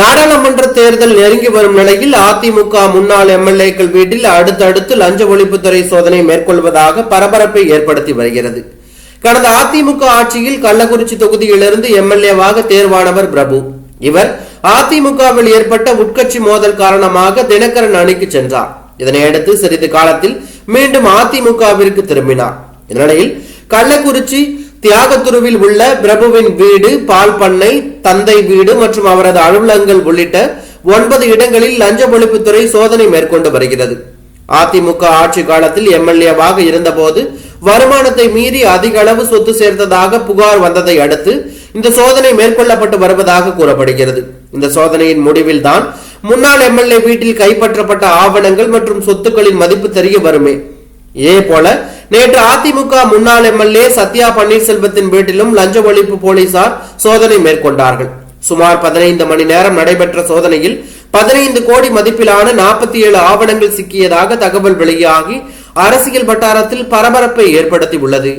நாடாளுமன்ற தேர்தல் நெருங்கி வரும் நிலையில் அதிமுக முன்னாள் எம்எல்ஏக்கள் வீட்டில் அடுத்தடுத்து லஞ்ச ஒழிப்புத்துறை சோதனை மேற்கொள்வதாக பரபரப்பை ஏற்படுத்தி வருகிறது. கடந்த அதிமுக ஆட்சியில் கள்ளக்குறிச்சி தொகுதியிலிருந்து எம்எல்ஏவாக தேர்வானவர் பிரபு. இவர் அதிமுகவில் ஏற்பட்ட உட்கட்சி மோதல் காரணமாக தினகரன் அணிக்கு சென்றார். இதனையடுத்து சிறிது காலத்தில் மீண்டும் அதிமுகவிற்கு திரும்பினார். இந்நிலையில் கள்ளக்குறிச்சி தியாகத்துருவில் உள்ள பிரபுவின் வீடு பால் பண்ணை தந்தை வீடு மற்றும் அவரது அலுவலகங்கள் உள்ளிட்ட ஒன்பது இடங்களில் லஞ்ச ஒழிப்புத்துறை சோதனை மேற்கொண்டு வருகிறது. அதிமுக ஆட்சி காலத்தில் எம்எல்ஏவாக இருந்தபோது வருமானத்தை மீறி அதிக அளவு சொத்து சேர்த்ததாக புகார் வந்ததை அடுத்து இந்த சோதனை மேற்கொள்ளப்பட்டு வருவதாக கூறப்படுகிறது. இந்த சோதனையின் முடிவில் தான் முன்னாள் எம்எல்ஏ வீட்டில் கைப்பற்றப்பட்ட ஆவணங்கள் மற்றும் சொத்துக்களின் மதிப்பு தெரிய வருமே. இதே போல நேற்று அதிமுக முன்னாள் எம்எல்ஏ சத்யா பன்னீர்செல்வத்தின் வீட்டிலும் லஞ்ச ஒழிப்பு போலீசார் சோதனை மேற்கொண்டார்கள். சுமார் பதினைந்து மணி நேரம் நடைபெற்ற சோதனையில் பதினைந்து கோடி மதிப்பிலான நாற்பத்தி ஏழு ஆவணங்கள் சிக்கியதாக தகவல் வெளியாகி அரசியல் வட்டாரத்தில் பரபரப்பை ஏற்படுத்தி உள்ளது